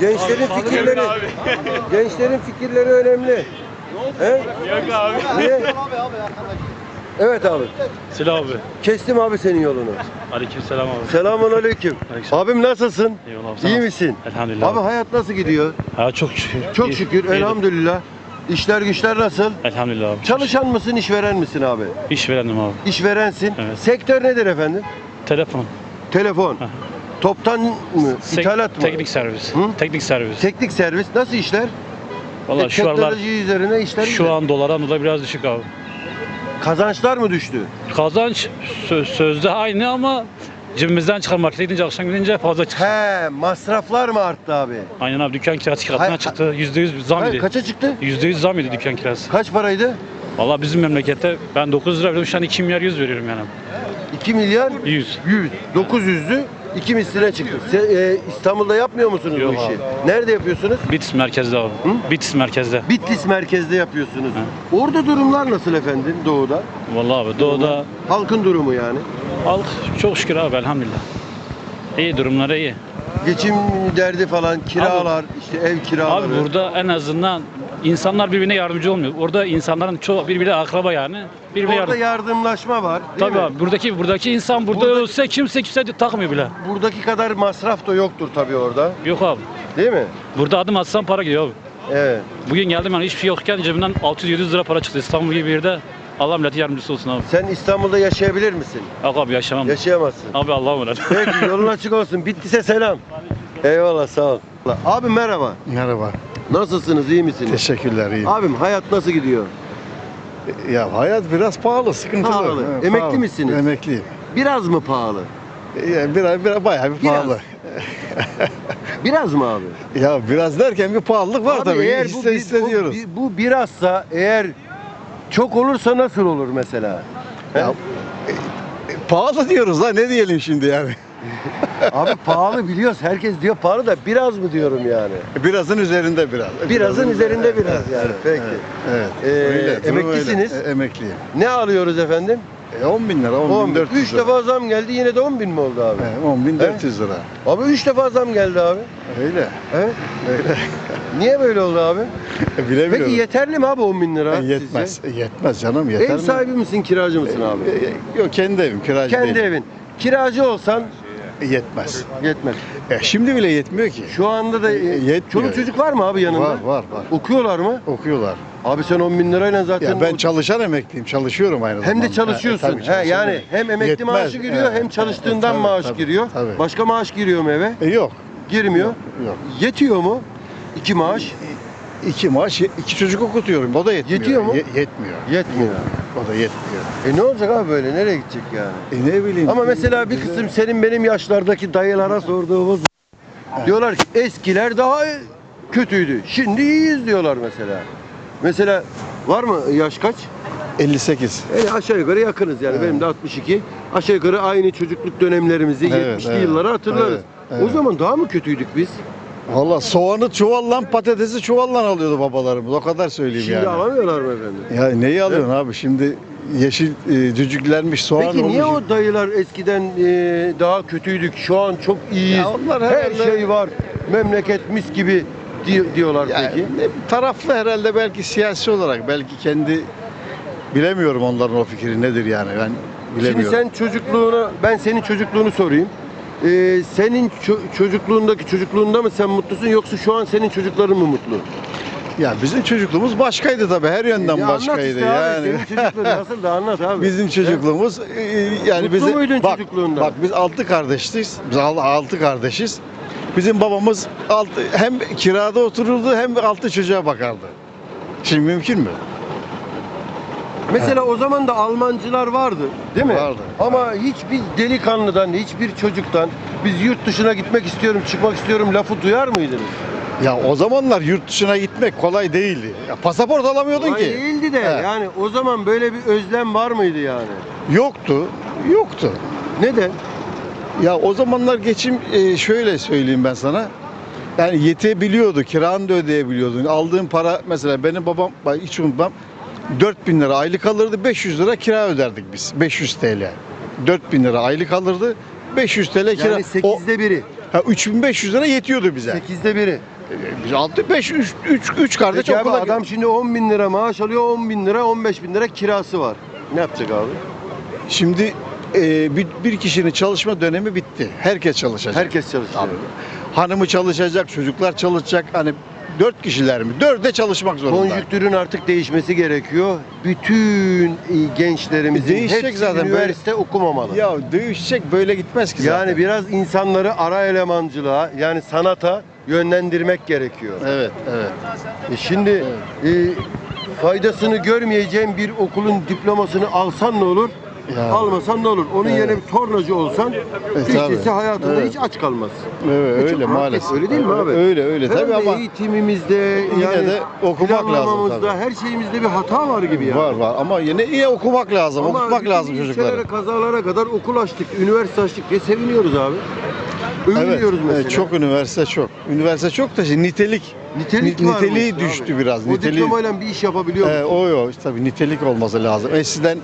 Gençlerin fikirleri, gençlerin fikirleri önemli. He? Yok abi. Niye? Evet abi. Silah abi. Kestim abi senin yolunu. Aleyküm selam abi. Selamun aleyküm. Aleyküm. Abim nasılsın? Eyvallah abi. İyi misin? Elhamdülillah. Abi hayat nasıl gidiyor? Ha çok şükür. Çok İyi- şükür elhamdülillah. İşler güçler nasıl? Elhamdülillah abi. Çalışan mısın, işveren misin abi? İşverenim abi. İşverensin. Evet. Sektör nedir efendim? Telefon. Telefon. Aha. Toptan mı? Sek- İthalat mı? Teknik servis. Hı? Teknik servis. Teknik servis nasıl işler? Valla şu aralar Teknoloji üzerine işler şu güzel. an dolara dolar biraz düşük abi. Kazançlar mı düştü? Kazanç sö- sözde aynı ama cebimizden çıkan markete gidince akşam gidince fazla çıkıyor. He, masraflar mı arttı abi? Aynen abi dükkan kirası Hay- katına çıktı. Yüzde yüz zam Ha, idi. kaça çıktı? Yüzde yüz zam idi dükkan kirası. Kaç paraydı? Valla bizim memlekette ben 9 lira veriyorum şu an 2 milyar 100 veriyorum yani. 2 milyar 100. 100. 900'lü 2 misline çıktı. Se- e, İstanbul'da yapmıyor musunuz Yok bu işi? Nerede yapıyorsunuz? Bitlis merkezde abi. Hı? Bitlis merkezde. Bitlis merkezde yapıyorsunuz. Orada durumlar nasıl efendim doğuda? Vallahi abi doğuda Halkın durumu yani. halk çok şükür abi elhamdülillah. İyi durumları iyi. Geçim derdi falan, kiralar, işte ev kiraları. Abi burada en azından insanlar birbirine yardımcı olmuyor. Orada insanların çoğu birbirine akraba yani. Birbirine Orada yardım. yardımlaşma var. değil Tabii mi? abi buradaki buradaki insan burada, Burada- ölse kimse kimse takmıyor bile. Buradaki kadar masraf da yoktur tabii orada. Yok abi. Değil mi? Burada adım atsan para gidiyor abi. Evet. Bugün geldim yani hiçbir şey yokken cebimden 600-700 lira para çıktı. İstanbul gibi bir yerde Allah milleti yardımcısı olsun abi. Sen İstanbul'da yaşayabilir misin? Yok abi yaşamam. Yaşayamazsın. Abi Allah'a emanet. Peki yolun açık olsun. Bitlis'e selam. Eyvallah sağ ol. Abi merhaba. Merhaba. Nasılsınız? iyi misiniz? Teşekkürler iyiyim. Abim hayat nasıl gidiyor? Ya hayat biraz pahalı, sıkıntılı. Pahalı. Evet, Emekli pahalı. misiniz? Emekliyim. Biraz mı pahalı? Ya biraz, biraz bayağı bir Biraz. pahalı. Biraz mı abi? Ya biraz derken bir pahalılık var Abi tabii. eğer Hisse, bu, bir- hissediyoruz. bu, bu birazsa eğer çok olursa nasıl olur mesela? Ya, e, pahalı diyoruz la ne diyelim şimdi yani. Abi pahalı biliyoruz. Herkes diyor pahalı da biraz mı diyorum yani? Birazın üzerinde biraz. Birazın üzerinde biraz Evet, yani. evet, Peki. Evet. Ee, Öyle, emeklisiniz. öyle. E, emekliyim. Ne alıyoruz efendim? E, 10 bin lira, 10, 10 bin bin. 400 3 lira. defa zam geldi yine de 10 bin mi oldu abi? He, 10 bin 400 lira. Abi 3 defa zam geldi abi. Öyle. He? Öyle. Niye böyle oldu abi? Bilemiyorum. Peki yeterli mi abi 10 bin lira? E, yetmez. sizce? E, yetmez canım yeter Ev mi? sahibi misin kiracı mısın abi? E, e, Yok kendi evim, kiracı Kendi değilim. evin. Kiracı olsan E, Yetmez. yetmez. E, şimdi bile yetmiyor ki. Şu anda da e, Yetmiyor. çoluk çocuk var mı abi yanında? Var var var. Okuyorlar mı? Okuyorlar. Abi sen 10 bin lirayla zaten Ya ben o- çalışan emekliyim, çalışıyorum aynı zamanda. hem de çalışıyorsun. Ha, e, tabii He, yani hem emekli Yetmez. maaşı giriyor Evet, hem çalıştığından evet, tabii, maaş tabii, giriyor. tabii. Başka maaş giriyor mu eve? E, yok. Girmiyor. Yok, yok. Yetiyor mu? İki maaş İki maaş, iki çocuk okutuyorum. O da yetmiyor. Yetiyor mu? Ye- yetmiyor. yetmiyor. O da yetmiyor. E ne olacak abi böyle? Nereye gidecek yani? E ne bileyim. Ama mesela bir kısım senin benim yaşlardaki dayılara sorduğumuz diyorlar ki eskiler daha kötüydü. Şimdi iyiyiz diyorlar mesela. Mesela var mı yaş kaç? 58. Yani aşağı yukarı yakınız yani Evet. benim de 62. Aşağı yukarı aynı çocukluk dönemlerimizi Evet, 70'li evet. yılları hatırlarız. Evet, O evet. zaman daha mı kötüydük biz? Valla soğanı çuvallan, patatesi çuvallan alıyordu babalarımız. O kadar söyleyeyim Şimdi yani. alamıyorlar mı efendim? Ya neyi alıyorsun abi? Şimdi yeşil e, cücüklenmiş soğan Peki niye olmuş. o dayılar eskiden e, daha kötüydük, şu an çok iyiyiz, Ya onlar her herhalde- şey var, memleket mis gibi di- diyorlar Yani peki? ne- taraflı herhalde belki siyasi olarak belki kendi bilemiyorum onların o fikri nedir yani ben Şimdi bilemiyorum. sen çocukluğunu, ben senin çocukluğunu sorayım. Ee, senin ço- çocukluğundaki çocukluğunda mı sen mutlusun yoksa şu an senin çocukların mı mutlu? Ya bizim çocukluğumuz başkaydı tabii her yönden Ya anlat başkaydı işte abi, yani. Senin çocukluğun nasıl da anlat abi. Bizim çocukluğumuz e, yani Mutlu muydun bak, çocukluğunda? Bak biz altı kardeşiz. Biz al- altı kardeşiz. Bizim babamız altı, hem kirada otururdu hem altı çocuğa bakardı. Şimdi mümkün mü? Mesela o zaman da Almancılar vardı değil mi? Vardı. Ama hiçbir delikanlıdan, hiçbir çocuktan biz yurt dışına gitmek istiyorum, çıkmak istiyorum lafı duyar mıydınız? Ya o zamanlar yurt dışına gitmek kolay değildi. Ya pasaport alamıyordun Kolay ki. değildi de He. yani o zaman böyle bir özlem var mıydı yani? Yoktu. Yoktu. Neden? Ya o zamanlar geçim e, şöyle söyleyeyim ben sana. Yani yetebiliyordu, kiranı da ödeyebiliyordun. Aldığın para mesela benim babam bak hiç unutmam 4000 lira aylık alırdı 500 lira kira öderdik biz 500 TL. 4000 lira aylık alırdı 500 TL kira. Yani O, sekizde biri. Ha 3500 lira yetiyordu bize. Sekizde biri. Biz 6 5 3 3 3 kardeş Peki abi okula adam şimdi 10 bin lira maaş alıyor, 10 bin lira, 15 bin lira kirası var. Ne yapacak abi? Şimdi e, bir, bir kişinin çalışma dönemi bitti. Herkes çalışacak. Herkes çalışıyor. Hanımı çalışacak, çocuklar çalışacak. Hani dört kişiler mi? Dörde çalışmak zorunda. Konjüktürün artık değişmesi gerekiyor. Bütün e, gençlerimizin Değişecek hepsi zaten, böyle- üniversite okumamalı. Ya değişecek böyle gitmez ki zaten. yani biraz insanları ara elemancılığa yani sanata yönlendirmek gerekiyor. Evet, evet. E şimdi e, faydasını görmeyeceğin bir okulun diplomasını alsan ne olur? Ya. Almasan ne olur? Onun Evet. yerine bir tornacı olsan hiç tabii. değilse hayatında Evet. hiç aç kalmaz. Evet, E, öyle maalesef. Öyle değil mi abi? Öyle öyle tabii ama eğitimimizde Yine yani de okumak lazım tabii. her şeyimizde bir hata var gibi yani. var var ama yine iyi okumak lazım. Ama okutmak bütün lazım çocukları. kazalara kadar okul açtık, üniversite açtık diye seviniyoruz abi. Övünüyoruz mesela. evet, çok üniversite çok. Üniversite çok da şey, nitelik Nitelik Ni- var mı niteliği düştü abi? biraz, O niteliği- diplomayla bir iş yapabiliyor Ee, musun? o yok tabii nitelik olması lazım. Eskiden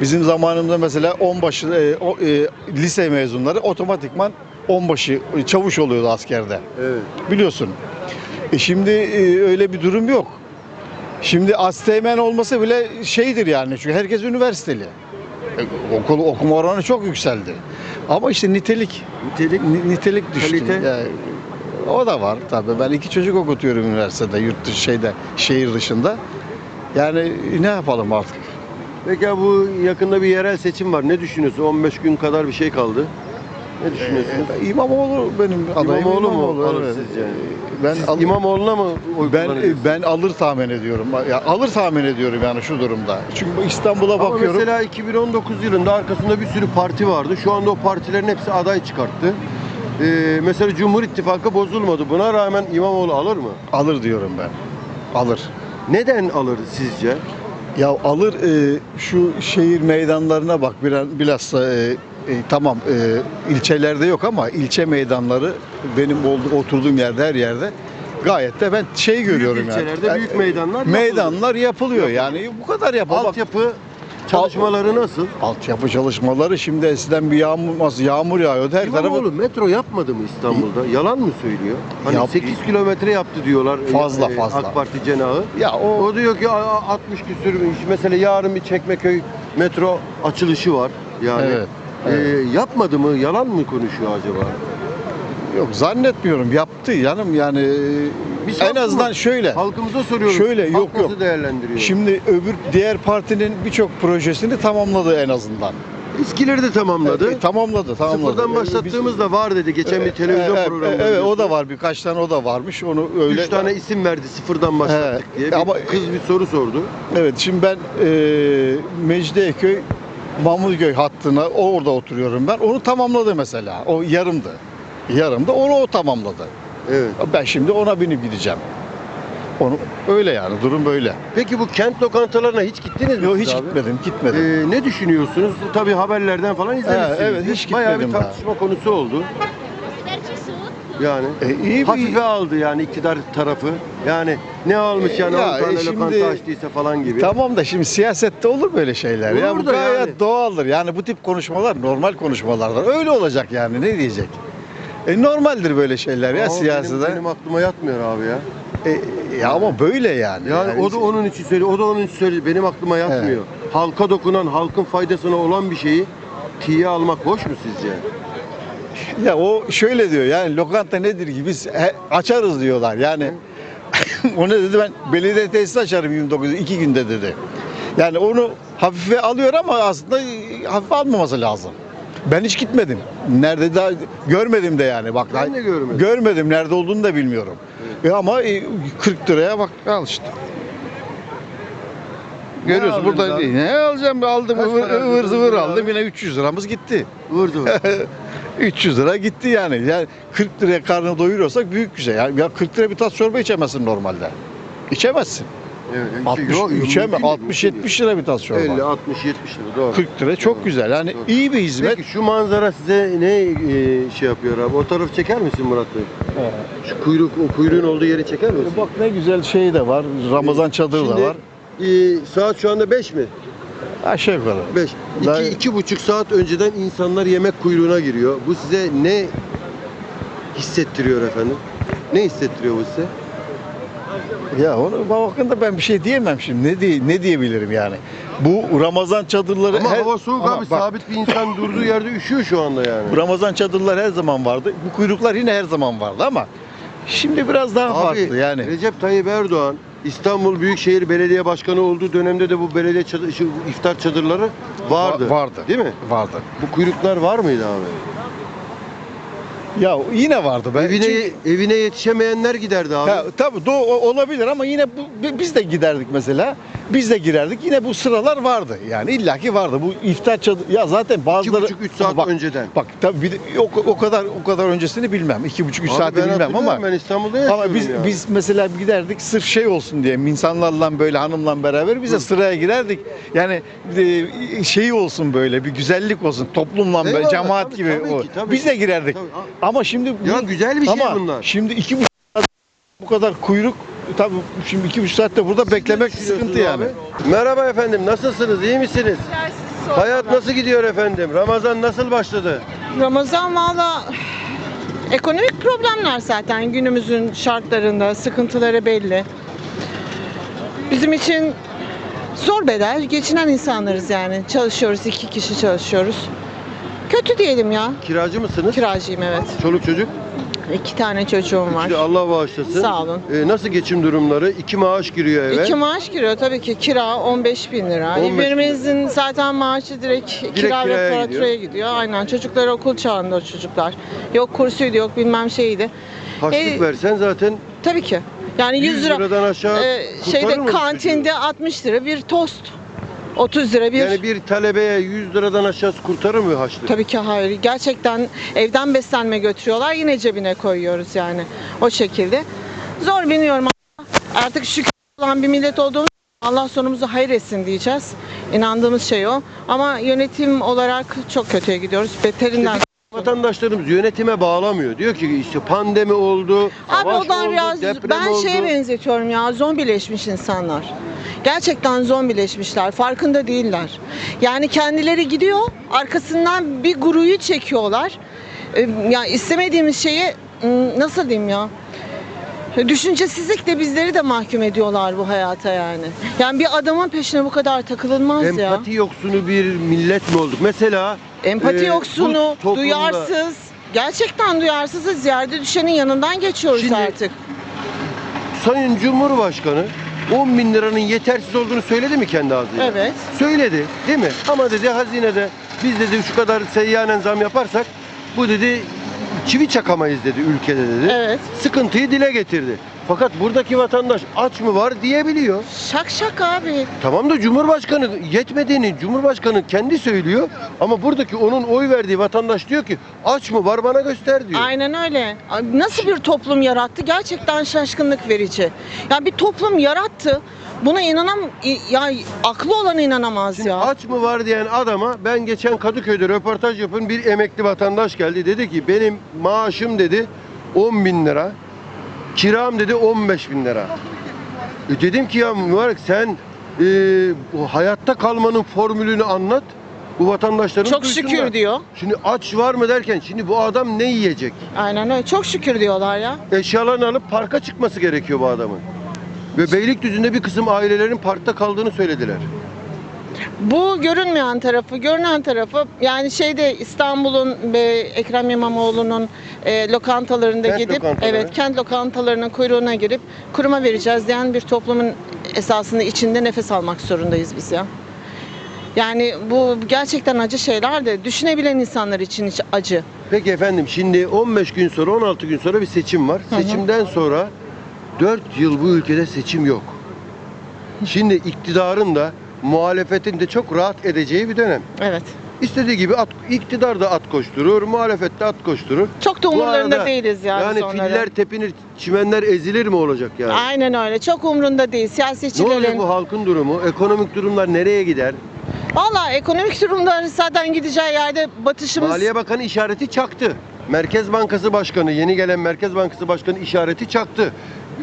bizim zamanımızda mesela onbaşı e, o, e, lise mezunları otomatikman onbaşı e, çavuş oluyordu askerde. Evet. Biliyorsun. E şimdi e, öyle bir durum yok. Şimdi asteğmen olması bile şeydir yani çünkü herkes üniversiteli. E, okul okuma oranı çok yükseldi. Ama işte nitelik Nitelik ni- nitelik düştü. Kalite? Yani o da var tabii. Ben iki çocuk okutuyorum üniversitede, yurt dışı şeyde, şehir dışında. Yani ne yapalım artık? Peki bu yakında bir yerel seçim var. Ne düşünüyorsun? 15 gün kadar bir şey kaldı. Ne düşünüyorsunuz? Ee, İmamoğlu benim adayım. İmamoğlu mu alır evet. sizce? Ben Siz al- İmamoğlu'na mı oy ben kullanıyorsunuz? ben alır tahmin ediyorum. Ya alır tahmin ediyorum yani şu durumda. Çünkü İstanbul'a Ama bakıyorum. mesela 2019 yılında arkasında bir sürü parti vardı. Şu anda o partilerin hepsi aday çıkarttı. Ee, mesela Cumhur İttifakı bozulmadı. Buna rağmen İmamoğlu alır mı? Alır diyorum ben. Alır. Neden alır sizce? Ya alır e, şu şehir meydanlarına bak bilhassa e, e, tamam e, ilçelerde yok ama ilçe meydanları benim oldu, oturduğum yerde her yerde gayet de ben şey görüyorum büyük yani. ilçelerde büyük meydanlar. Meydanlar yapılıyor yani bu kadar yapılır. Altyapı çalışmaları nasıl? Altyapı çalışmaları şimdi eskiden bir yağmur, yağmur yağıyordu her İmamoğlu tarafı metro yapmadı mı İstanbul'da? Yalan mı söylüyor? Hani Yap- 8 kilometre yaptı diyorlar. Fazla, e, fazla. AK Parti cenahı. ya o O diyor ki "Aa, 60 küsür mesela yarın bir Çekmeköy metro açılışı var. Yani Evet, e, yapmadı mı? Yalan mı konuşuyor acaba? yok zannetmiyorum yaptı canım yani Biz en halkı azından mı- şöyle Halkımıza soruyoruz. Şöyle, Halk yok, yok. değerlendiriyor? Şimdi öbür diğer partinin birçok projesini tamamladı en azından. eskileri de tamamladı. E, tamamladı, tamamladı. Sıfırdan E, başlattığımız da var dedi. Geçen bir biz- televizyon e, e, programında. Evet, o da var. Birkaç tane o da varmış. Onu öyle Üç tane isim verdi sıfırdan başlattık He, diye. Bir ama- kız bir soru sordu. Evet, şimdi ben e, Mecidiyeköy Mahmutköy hattına orada oturuyorum ben. Onu tamamladı mesela. O yarımdı. Yarımdı. Onu o tamamladı. Evet. Ben şimdi ona binip gideceğim. Onu öyle yani durum böyle. Peki bu kent lokantalarına hiç gittiniz mi? Yok siz hiç abi? gitmedim, gitmedim. Ee, ne düşünüyorsunuz? Tabii haberlerden falan izlemişsiniz. evet, hiç Bayağı bir gitmedim daha. tartışma konusu oldu. Yani E, iyi bir hafife aldı yani iktidar tarafı. Yani ne almış yani Ya, 10 tane e, şimdi- lokanta açtıysa falan gibi. Tamam da şimdi siyasette olur böyle şeyler. ya Olur bu da gayet yani. doğaldır. Yani bu tip konuşmalar normal konuşmalardır. Öyle olacak yani ne diyecek? E, normaldir böyle şeyler ya Ama siyasete. Benim, benim aklıma yatmıyor abi ya. E, ya ama böyle yani. Yani, o da onun için söylüyor, o da onun için söylüyor. Benim aklıma yatmıyor. Halka dokunan, halkın faydasına olan bir şeyi tiye almak hoş mu sizce? Ya o şöyle diyor yani lokanta nedir ki biz he- açarız diyorlar. Yani o ne dedi ben belediye tesis açarım 29 iki günde dedi. Yani onu hafife alıyor ama aslında hafife almaması lazım. Ben hiç gitmedim. Nerede daha görmedim de yani bak. Ben de görmedim. Görmedim nerede olduğunu da bilmiyorum. E ama e, 40 liraya bak al işte. Görüyorsun burada abi? ne alacağım aldım Kaç ıvır ıvır zıvır aldım yine 300 liramız gitti. Vurdu. 300 lira gitti yani. Yani 40 liraya karnını doyuruyorsak büyük şey. Yani ya 40 liraya bir tas çorba içemezsin normalde. İçemezsin. Evet, 60 yok, içeme mümkün değil, 60 mümkün 70 lira bir tas çorba. 50, 60, 70 lira doğru. 40 lira çok Doğru. güzel. Yani Doğru. iyi bir hizmet. Peki şu manzara size ne e, şey yapıyor abi? O tarafı çeker misin Murat Bey? Şu kuyruk, o kuyruğun olduğu yeri çeker misin? Bak ne güzel şey de var. Ramazan çadırı da Şimdi, var. e, saat şu anda 5 mi? Aşağı yukarı. 5. Daha- 2 iki, buçuk saat önceden insanlar yemek kuyruğuna giriyor. Bu size ne hissettiriyor efendim? Ne hissettiriyor bu size? Ya onu bu hakkında ben bir şey diyemem şimdi. Ne diye ne diyebilirim yani? Bu Ramazan çadırları Ama her- hava soğuk Ama abi. bak, Sabit bir insan durduğu yerde üşüyor şu anda yani. Ramazan çadırlar her zaman vardı. Bu kuyruklar yine her zaman vardı ama şimdi biraz daha farklı yani. Recep Tayyip Erdoğan İstanbul Büyükşehir Belediye Başkanı olduğu dönemde de bu belediye çadır, şu iftar çadırları vardı. Va- vardı. Değil mi? Vardı. Bu kuyruklar var mıydı abi? Ya yine vardı. Ben evine çünkü- evine yetişemeyenler giderdi abi. Ya, tabii do- o- olabilir ama yine bu, bi- biz de giderdik mesela. Biz de girerdik. Yine bu sıralar vardı. Yani illaki vardı. Bu iftar çadır ya zaten bazıları buçuk üç saat bak, önceden. Bak tabii bir de- o, o kadar o kadar öncesini bilmem. İki buçuk üç Abi saati ben bilmem ama ben İstanbul'da yaşıyorum ama biz ya. biz mesela giderdik sırf şey olsun diye insanlarla böyle hanımla beraber biz de Hı. sıraya girerdik. Yani e, şey olsun böyle bir güzellik olsun toplumla böyle Eyvallah, cemaat tabii, gibi. tabii o. ki, tabii biz ki. de girerdik. Tabii. Ama şimdi Ya güzel bir şey ama bunlar. şimdi iki buçuk saat bu kadar kuyruk tabii şimdi iki buçuk saatte burada beklemek sıkıntı yani. Merhaba efendim, nasılsınız? İyi misiniz? Hayat nasıl gidiyor efendim? Ramazan nasıl başladı? Ramazan valla ekonomik problemler zaten günümüzün şartlarında sıkıntıları belli. Bizim için zor bedel geçinen insanlarız yani çalışıyoruz iki kişi çalışıyoruz. Kötü diyelim ya. Kiracı mısınız? Kiracıyım evet. Çoluk çocuk? İki tane çocuğum var. Allah bağışlasın. Sağ olun. Ee, nasıl geçim durumları? İki maaş giriyor eve. İki maaş giriyor tabii ki kira 15 bin lira. 15 bin Birimizin zaten maaşı direkt, kira kiraya ve faturaya gidiyor. Aynen çocuklar okul çağında o çocuklar. Yok kursuydu yok bilmem şeydi. Harçlık Ee, versen zaten Tabii ki. Yani 100, 100 lira liradan aşağı e, kurtarır şeyde mı kantinde 60 lira bir tost. 30 lira bir yani bir talebeye 100 liradan aşağısı kurtarır mı harçlık? Tabii ki hayır. Gerçekten evden beslenme götürüyorlar. Yine cebine koyuyoruz yani. O şekilde. Zor biniyorum ama artık şükür olan bir millet olduğumuz Allah sonumuzu hayır etsin diyeceğiz. İnandığımız şey o. Ama yönetim olarak çok kötüye gidiyoruz. Beterinden. Vatandaşlarımız yönetime bağlamıyor. Diyor ki işte pandemi oldu, Abi savaş oldu, biraz deprem ben oldu. şeye benzetiyorum ya zombileşmiş insanlar. Gerçekten zombileşmişler. Farkında değiller. Yani kendileri gidiyor arkasından bir guruyu çekiyorlar. Ee, Ya istemediğimiz şeyi ım, nasıl diyeyim ya? Düşüncesizlik de bizleri de mahkum ediyorlar bu hayata yani. Yani bir adamın peşine bu kadar takılınmaz ya. Empati yoksunu bir millet mi olduk? Mesela Empati e, yoksunu, bu toplumda- duyarsız. Gerçekten duyarsızız. Yerde düşenin yanından geçiyoruz Şimdi- artık. Sayın Cumhurbaşkanı 10 bin liranın yetersiz olduğunu söyledi mi kendi ağzıyla? Evet. Söyledi değil mi? Ama dedi hazinede biz dedi şu kadar seyyanen zam yaparsak bu dedi çivi çakamayız dedi ülkede dedi. Evet. Sıkıntıyı dile getirdi. Fakat buradaki vatandaş aç mı var diyebiliyor. Şak şak abi. Tamam da Cumhurbaşkanı yetmediğini Cumhurbaşkanı kendi söylüyor ama buradaki onun oy verdiği vatandaş diyor ki aç mı var bana göster diyor. Aynen öyle. Nasıl bir toplum yarattı? Gerçekten şaşkınlık verici. Ya bir toplum yarattı. Buna inanam ya aklı olan inanamaz Şimdi ya. aç mı var diyen adama ben geçen Kadıköy'de röportaj yapın bir emekli vatandaş geldi. Dedi ki benim maaşım dedi 10 bin lira. Kiram dedi 15 bin lira. E dedim ki ya mübarek sen e, bu hayatta kalmanın formülünü anlat. Bu vatandaşların Çok duysunlar. şükür diyor. Şimdi aç var mı derken şimdi bu adam ne yiyecek? Aynen öyle. Çok şükür diyorlar ya. Eşyalarını alıp parka çıkması gerekiyor bu adamın. Ve Beylikdüzü'nde bir kısım ailelerin parkta kaldığını söylediler. Bu görünmeyen tarafı, görünen tarafı yani şeyde İstanbul'un ve Ekrem İmamoğlu'nun e, lokantalarında Kent gidip lokantaları. evet kent lokantalarının kuyruğuna girip kuruma vereceğiz diyen bir toplumun esasında içinde nefes almak zorundayız biz ya. Yani bu gerçekten acı şeyler de düşünebilen insanlar için hiç acı. Peki efendim şimdi 15 gün sonra 16 gün sonra bir seçim var. Hı hı. Seçimden sonra 4 yıl bu ülkede seçim yok. Şimdi iktidarın da muhalefetin de çok rahat edeceği bir dönem. Evet. İstediği gibi at, iktidar da at koşturur, muhalefet de at koşturur. Çok da Bu umurlarında arada değiliz yani, Yani sonları. filler tepinir, çimenler ezilir mi olacak yani? Aynen öyle. Çok umrunda değil. Ne olacak Siyasetçilerin. bu halkın durumu? Ekonomik durumlar nereye gider? Valla ekonomik durumları zaten gideceği yerde batışımız Maliye Bakanı işareti çaktı. Merkez Bankası Başkanı, yeni gelen Merkez Bankası Başkanı işareti çaktı.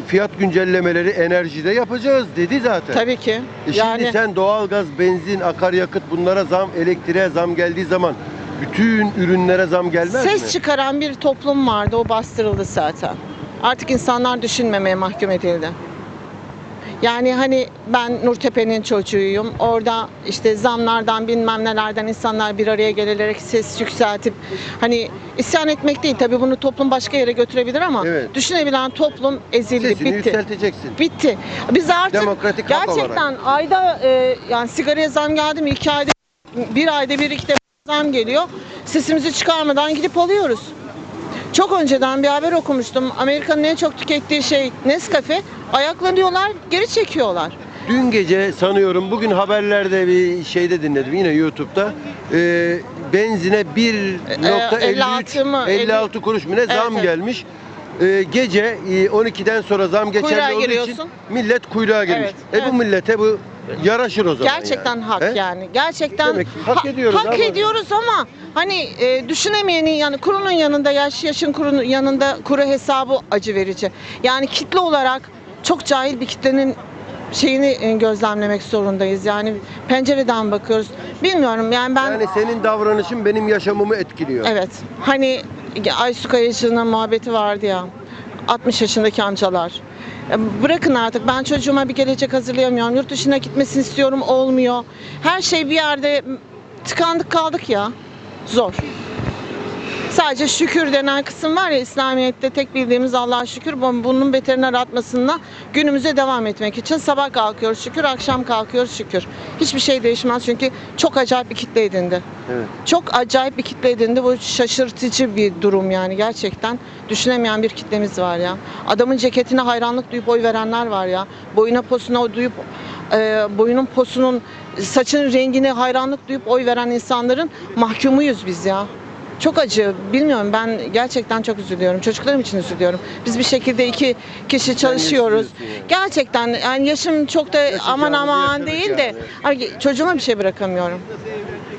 Fiyat güncellemeleri enerjide yapacağız dedi zaten. tabii ki. E şimdi yani sen doğalgaz, benzin, akaryakıt bunlara zam, elektriğe zam geldiği zaman bütün ürünlere zam gelmez Ses mi? çıkaran bir toplum vardı. O bastırıldı zaten. Artık insanlar düşünmemeye mahkum edildi. Yani hani ben Nurtepe'nin çocuğuyum. Orada işte zamlardan bilmem nelerden insanlar bir araya gelerek ses yükseltip hani isyan etmek değil. Tabii bunu toplum başka yere götürebilir ama Evet. düşünebilen toplum ezildi, Sesini bitti. yükselteceksin. Bitti. Biz artık Demokratik hak gerçekten ayda e, yani sigaraya zam geldi mi iki ayda bir ayda bir iki de zam geliyor. Sesimizi çıkarmadan gidip alıyoruz. Çok önceden bir haber okumuştum. Amerika'nın en çok tükettiği şey Nescafe. Ayaklanıyorlar, geri çekiyorlar. Dün gece sanıyorum bugün haberlerde bir şeyde dinledim yine YouTube'da. Ee, benzine 1.53 56 mı? 56 kuruş mu ne zam evet. gelmiş. Ee, gece e, 12'den sonra zam geçerli Kuyruğa olduğu için millet kuyruğa girmiş. Evet, E bu evet. millete bu yaraşır o zaman Gerçekten yani. hak He? yani. Gerçekten Demek ki hak ediyoruz hak ama- ediyoruz ama hani e, düşünemeyenin yani kurunun yanında yaş yaşın kurunun yanında kuru hesabı acı verici. Yani kitle olarak çok cahil bir kitlenin şeyini e, gözlemlemek zorundayız. Yani pencereden bakıyoruz. Bilmiyorum yani ben Yani senin davranışın benim yaşamımı etkiliyor. evet hani Aysu Kayacı'nın muhabbeti vardı ya 60 yaşındaki amcalar. E, Bırakın artık ben çocuğuma bir gelecek hazırlayamıyorum. Yurt dışına gitmesini istiyorum olmuyor. Her şey bir yerde tıkandık kaldık ya. Zor. Sadece şükür denen kısım var ya İslamiyet'te tek bildiğimiz Allah'a şükür bu- bunun beterine atmasınla günümüze devam etmek için sabah kalkıyoruz şükür akşam kalkıyoruz şükür. Hiçbir şey değişmez çünkü çok acayip bir kitle edindi. Evet. Çok acayip bir kitle edindi. Bu şaşırtıcı bir durum yani gerçekten. Düşünemeyen bir kitlemiz var ya. Adamın ceketine hayranlık duyup oy verenler var ya. Boyuna posuna duyup e, boyunun posunun saçın rengine hayranlık duyup oy veren insanların mahkumuyuz biz ya. Çok acı. Bilmiyorum ben gerçekten çok üzülüyorum. Çocuklarım için üzülüyorum. Biz bir şekilde iki kişi çalışıyoruz. yaşıyorsun. Gerçekten yani yaşım çok da aman aman yaşadık değil de yani. Çocuğuma bir şey bırakamıyorum.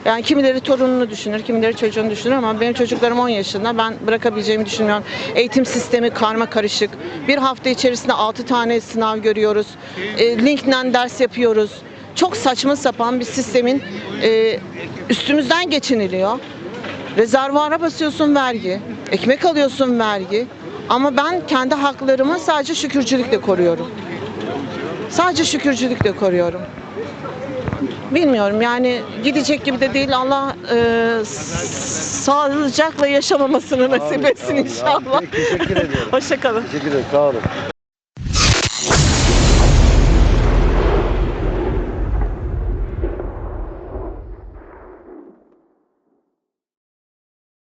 Yani kimileri torununu düşünür, kimileri çocuğunu düşünür ama benim çocuklarım 10 yaşında. Ben bırakabileceğimi düşünmüyorum. Eğitim sistemi karma karışık. Bir hafta içerisinde 6 tane sınav görüyoruz. E, LinkedIn'den ders yapıyoruz. Çok saçma sapan bir sistemin e, üstümüzden geçiniliyor. Rezervuara basıyorsun vergi. Ekmek alıyorsun vergi. Ama ben kendi haklarımı sadece şükürcülükle koruyorum. Sadece şükürcülükle koruyorum. Bilmiyorum yani gidecek gibi de değil. Allah e, sağlıcakla yaşamamasını nasip etsin inşallah. Teşekkür ediyorum. Hoşçakalın. Teşekkür ederim. Sağ olun.